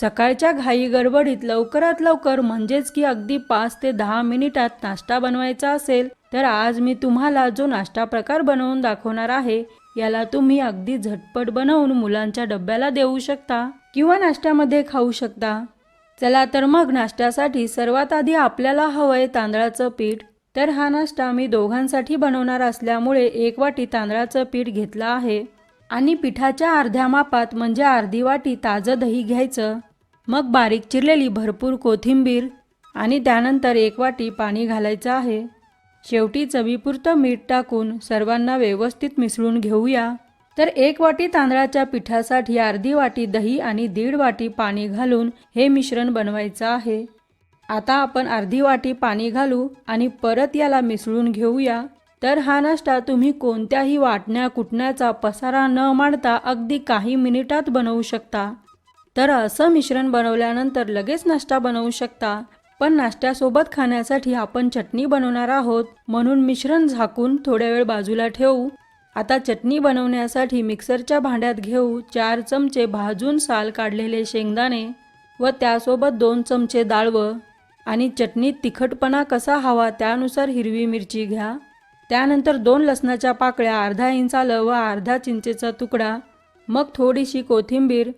सकाळच्या घाई गडबडीत लवकरात लवकर म्हणजेच की अगदी पाच ते दहा मिनिटात नाश्ता बनवायचा असेल तर आज मी तुम्हाला जो नाश्ता प्रकार बनवून दाखवणार आहे याला तुम्ही अगदी झटपट बनवून मुलांच्या डब्याला देऊ शकता किंवा नाश्त्यामध्ये खाऊ शकता. चला तर मग नाश्त्यासाठी सर्वात आधी आपल्याला हवंय तांदळाचं पीठ. तर हा नाश्ता मी दोघांसाठी बनवणार असल्यामुळे एक वाटी तांदळाचं पीठ घेतलं आहे. आणि पिठाच्या अर्ध्या मापात म्हणजे अर्धी वाटी ताजं दही घ्यायचं. मग बारीक चिरलेली भरपूर कोथिंबीर आणि त्यानंतर एक वाटी पाणी घालायचं आहे. शेवटी चवीपुरतं मीठ टाकून सर्वांना व्यवस्थित मिसळून घेऊया. तर एक वाटी तांदळाच्या पिठासाठी अर्धी वाटी दही आणि दीड वाटी पाणी घालून हे मिश्रण बनवायचं आहे. आता आपण अर्धी वाटी पाणी घालू आणि परत याला मिसळून घेऊया. तर हा नाश्ता तुम्ही कोणत्याही वाटण्या कुटण्याचा पसारा न मांडता अगदी काही मिनिटात बनवू शकता. तर असं मिश्रण बनवल्यानंतर लगेच नाश्ता बनवू शकता. पण नाश्त्यासोबत खाण्यासाठी आपण चटणी बनवणार आहोत म्हणून मिश्रण झाकून थोड्या वेळ बाजूला ठेवू. आता चटणी बनवण्यासाठी मिक्सरच्या भांड्यात घेऊ चार चमचे भाजून साल काढलेले शेंगदाणे व त्यासोबत दोन चमचे डाळवं आणि चटणीत तिखटपणा कसा हवा त्यानुसार हिरवी मिरची घ्या. त्यानंतर दोन लसणाच्या पाकळ्या अर्धा इंचलं व अर्धा चिंचेचा तुकडा मग थोडीशी कोथिंबीर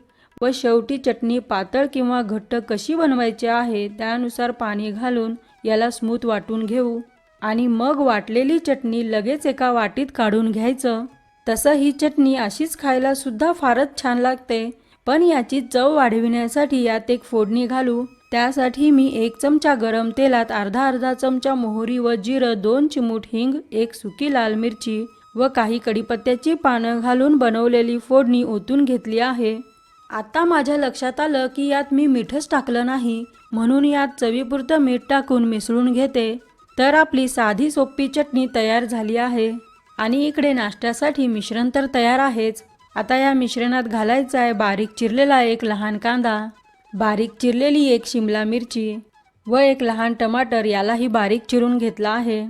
व शेवटी चटणी पातळ किंवा घट्ट कशी बनवायची आहे त्यानुसार पाणी घालून याला स्मूथ वाटून घेऊ आणि मग वाटलेली चटणी लगेच एका वाटीत काढून घ्यायचं. तसं ही चटणी अशीच खायला सुद्धा फारच छान लागते पण याची चव वाढविण्यासाठी यात एक फोडणी घालू. त्यासाठी मी एक चमचा गरम तेलात अर्धा अर्धा चमचा मोहरी व जिरं दोन चिमूट हिंग एक सुकी लाल मिरची व काही कडीपत्त्याची पानं घालून बनवलेली फोडणी ओतून घेतली आहे. आता माझ्या लक्षात आलं की यात मी मिठच टाकलं नाही म्हणून यात चवीपुरतं मीठ टाकून मिसळून घेते. तर आपली साधी सोपी चटणी तयार झाली आहे आणि इकडे नाश्त्यासाठी मिश्रण तर तयार आहेच. आता या मिश्रणात घालायचा आहे बारीक चिरलेला एक लहान कांदा. बारीक चिरलेली एक शिमला मिरची व एक लहान टमाटर यालाही बारीक चिरून घेतला आहे.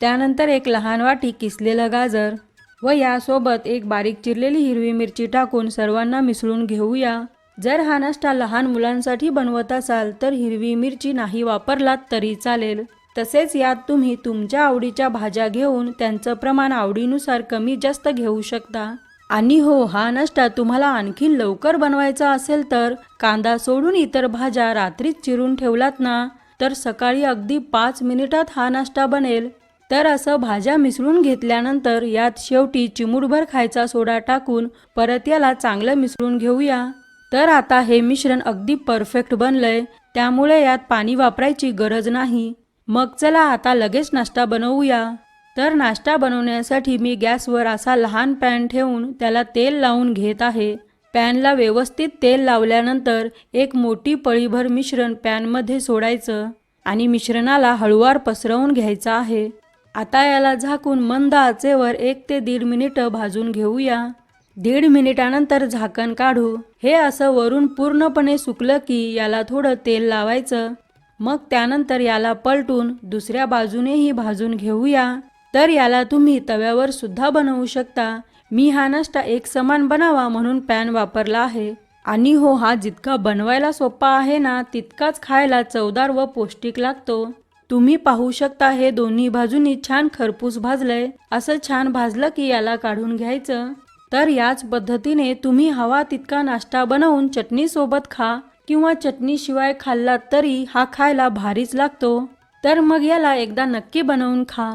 त्यानंतर एक लहान वाटी किसलेलं गाजर व यासोबत एक बारीक चिरलेली हिरवी मिरची टाकून सर्वांना मिसळून घेऊया. जर हा नाश्ता लहान मुलांसाठी बनवत असाल तर हिरवी मिरची नाही वापरलात तरी चालेल. तसेच यात तुम्ही तुमच्या आवडीच्या भाज्या घेऊन त्यांचं प्रमाण आवडीनुसार कमी जास्त घेऊ शकता. आणि हो हा नाश्ता तुम्हाला आणखी लवकर बनवायचा असेल तर कांदा सोडून इतर भाज्या रात्रीच चिरून ठेवलात ना तर सकाळी अगदी पाच मिनिटात हा नाश्ता बनेल. तर असं भाज्या मिसळून घेतल्यानंतर यात शेवटी चिमूटभर खायचा सोडा टाकून परत याला चांगलं मिसळून घेऊया. तर आता हे मिश्रण अगदी परफेक्ट बनलंय त्यामुळे यात पाणी वापरायची गरज नाही. मग चला आता लगेच नाश्ता बनवूया. तर नाश्ता बनवण्यासाठी मी गॅसवर असा लहान पॅन ठेवून त्याला तेल लावून घेत आहे. पॅनला व्यवस्थित तेल लावल्यानंतर एक मोठी पळीभर मिश्रण पॅनमध्ये सोडायचं आणि मिश्रणाला हळुवार पसरवून घ्यायचं आहे. आता याला झाकून मंद आचेवर एक ते दीड मिनिटं भाजून घेऊया. दीड मिनिटानंतर झाकण काढू. हे असं वरून पूर्णपणे सुकलं की याला थोडं तेल लावायचं. मग त्यानंतर याला पलटून दुसऱ्या बाजूनेही भाजून घेऊया. तर याला तुम्ही तव्यावर सुद्धा बनवू शकता. मी हा नाश्ता एक समान बनावा म्हणून पॅन वापरला आहे. आणि हो हा जितका बनवायला सोपा आहे ना तितकाच खायला चवदार व पौष्टिक लागतो. तुम्ही पाहू शकता हे दोन्ही बाजूनी छान खरपूस भाजलंय. असं छान भाजलं की याला काढून घ्यायचं. तर याच पद्धतीने तुम्ही हवा तितका नाश्ता बनवून चटणीसोबत खा किंवा चटणीशिवाय खाल्लात तरी हा खायला भारीच लागतो. तर मग याला एकदा नक्की बनवून खा.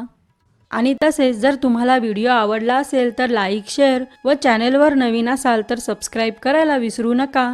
आणि तसेच जर तुम्हाला व्हिडिओ आवडला असेल तर लाईक शेअर व चॅनेलवर नवीन असाल तर सबस्क्राईब करायला विसरू नका.